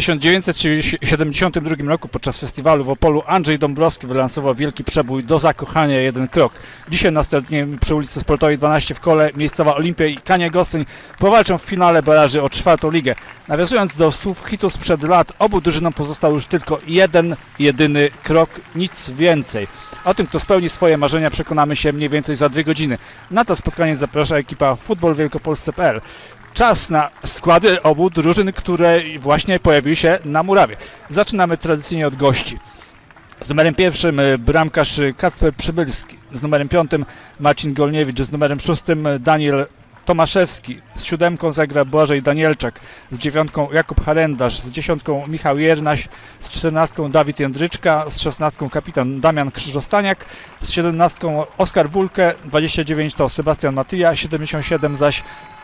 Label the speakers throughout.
Speaker 1: 1972 roku podczas festiwalu w Opolu Andrzej Dąbrowski wylansował wielki przebój do zakochania jeden krok. Dzisiaj następnie przy ulicy Sportowej 12 w Kole miejscowa Olimpia i Kania Gostyń powalczą w finale baraży o czwartą ligę. Nawiązując do słów hitu sprzed lat, obu drużynom pozostał już tylko jeden, jedyny krok, nic więcej. O tym, kto spełni swoje marzenia przekonamy się mniej więcej za dwie godziny. Na to spotkanie zaprasza ekipa futbolwielkopolsce.pl. Czas na składy obu drużyn, które właśnie pojawiły się na murawie. Zaczynamy tradycyjnie od gości. Z numerem pierwszym y, bramkarz Kacper Przybylski, z numerem piątym Marcin Golniewicz, z numerem szóstym Daniel Tomaszewski, z siódemką zagra Błażej Danielczak, z dziewiątką Jakub Harendarz, z dziesiątką Michał Jernaś, z czternastką Dawid Jędryczka, z szesnastką kapitan Damian Krzyżostaniak, z siedemnastką Oskar Wulke, 29 to Sebastian Matyja, 77 zaś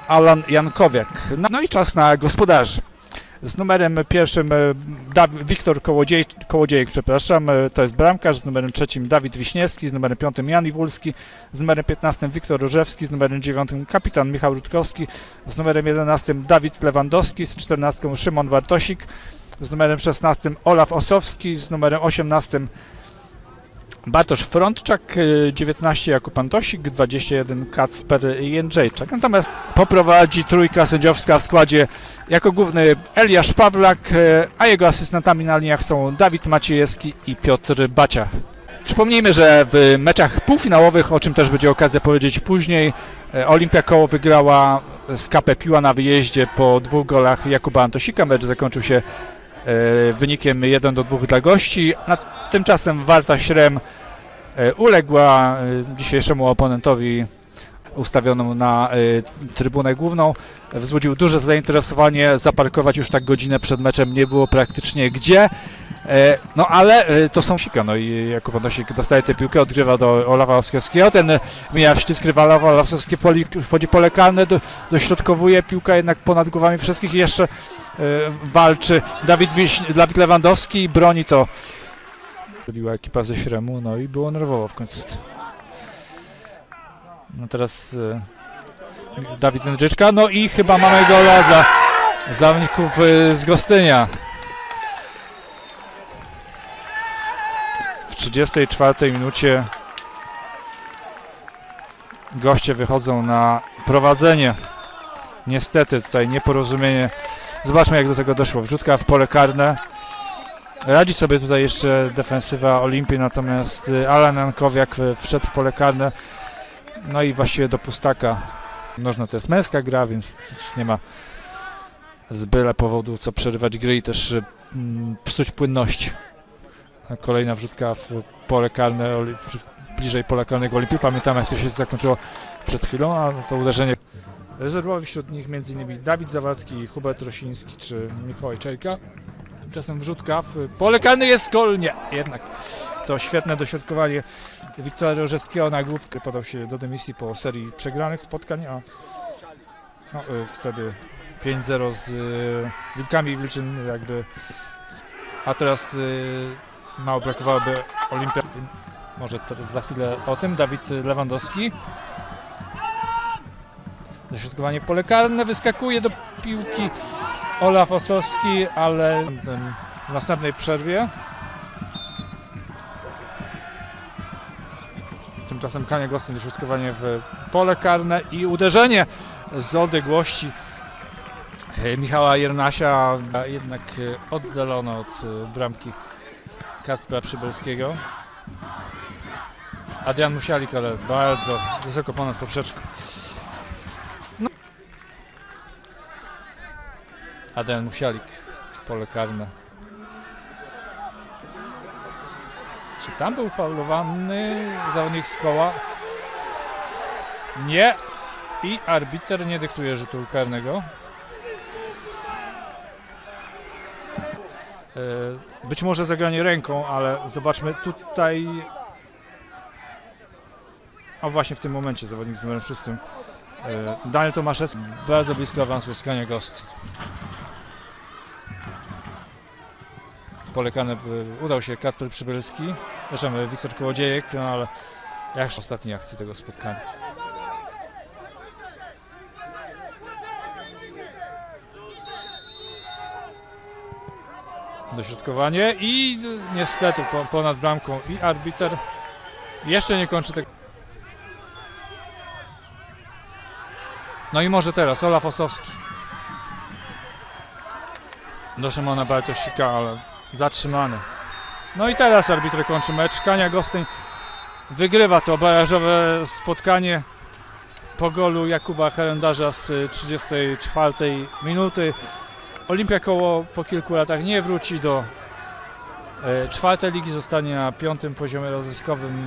Speaker 1: Alan Jankowiak. No i czas na gospodarzy. Z numerem pierwszym e, Wiktor Kołodziej, Kołodziejek, przepraszam, e, to jest bramkarz, z numerem trzecim Dawid Wiśniewski, z numerem piątym Jan Iwulski, z numerem 15 Wiktor Różewski, z numerem dziewiątym kapitan Michał Rutkowski, z numerem 11 Dawid Lewandowski, z 14 Szymon Bartosik, z numerem 16 Olaf Osowski, z numerem 18 Bartosz Frontczak, y, 19 Jakub Antosik, 21 Kacper Jędrzejczak. Natomiast poprowadzi trójka sędziowska w składzie jako główny Eliasz Pawlak, y, a jego asystentami na liniach są Dawid Maciejewski i Piotr Bacia. Przypomnijmy, że w meczach półfinałowych, o czym też będzie okazja powiedzieć później, y, Olimpia Koło wygrała z KP Piła na wyjeździe po dwóch golach Jakuba Antosika. Mecz zakończył się y, wynikiem 1 do 2 dla gości. Na Tymczasem Warta Śrem e, uległa e, dzisiejszemu oponentowi ustawioną na e, trybunę główną. Wzbudził duże zainteresowanie, zaparkować już tak godzinę przed meczem nie było praktycznie gdzie. E, No ale e, to są sika, no i Jakub Odnosik dostaje tę piłkę, odgrywa do Olawa Oskowskiego, ten mija wścisk rywala, Olaf Oskowski wchodzi- pole karne, do, dośrodkowuje, piłka jednak ponad głowami wszystkich i jeszcze e, walczy Dawid, Wiś, Dawid Lewandowski, broni to Zrobiła ekipa ze Śremu, no i było nerwowo w końcu. No teraz e, Dawid Jędrzyczka, no i chyba mamy gola dla zawodników e, z Gostynia. W 34 minucie goście wychodzą na prowadzenie. Niestety tutaj nieporozumienie. Zobaczmy jak do tego doszło. Wrzutka w pole karne. Radzi sobie tutaj jeszcze defensywa Olimpii, natomiast y, Alan Jankowiak y, wszedł w pole karne. No i właściwie do pustaka. Nożna to jest męska gra, więc nie ma z byle powodu co przerywać gry i też y, mm, psuć płynność. Kolejna wrzutka w pole karne, bliżej pola karnego Olimpii. Pamiętamy jak to się zakończyło przed chwilą, a to uderzenie rezerwowi wśród nich m.in. Dawid Zawadzki, Hubert Rosiński czy Mikołaj Czajka. Tymczasem wrzutka w pole karne jest gol. Nie, jednak to świetne dośrodkowanie Wiktora Rożewskiego na główkę. Podał się do dymisji po serii przegranych spotkań, a no, y, wtedy 5-0 z y, Wilkami Wilczyn jakby. A teraz y, mało brakowałoby Olimpia. Może za chwilę o tym. Dawid Lewandowski. Dośrodkowanie w pole karne, wyskakuje do piłki. Olaf Osowski, ale w następnej przerwie. Tymczasem Kania Gostyn dośrodkowanie w pole karne i uderzenie z odległości Michała Jernasia, a jednak oddalono od bramki Kacpra Przybylskiego. Adrian Musialik, ale bardzo wysoko ponad poprzeczką. Adrian Musialik w pole karne. Czy tam był faulowany zawodnik z koła? Nie. I arbiter nie dyktuje rzutu karnego. E, Być może zagranie ręką, ale zobaczmy tutaj. O właśnie w tym momencie zawodnik z numerem 6. e, Daniel Tomaszewski bardzo blisko awansu z Kania Gost. W pole karne y, udał się Kasper Przybylski, zresztą Wiktor Kołodziejek, no ale jak w ostatniej akcji tego spotkania. Dośrodkowanie i niestety po, ponad bramką i arbiter jeszcze nie kończy tego. No i może teraz Olaf Osowski. Do Szymona Bartosika, ale zatrzymany. No i teraz arbiter kończy mecz. Kania Gostyń wygrywa to barażowe spotkanie po golu Jakuba Herendarza z y, 34 minuty. Olimpia Koło po kilku latach nie wróci do e, czwartej ligi, zostanie na piątym poziomie rozrywkowym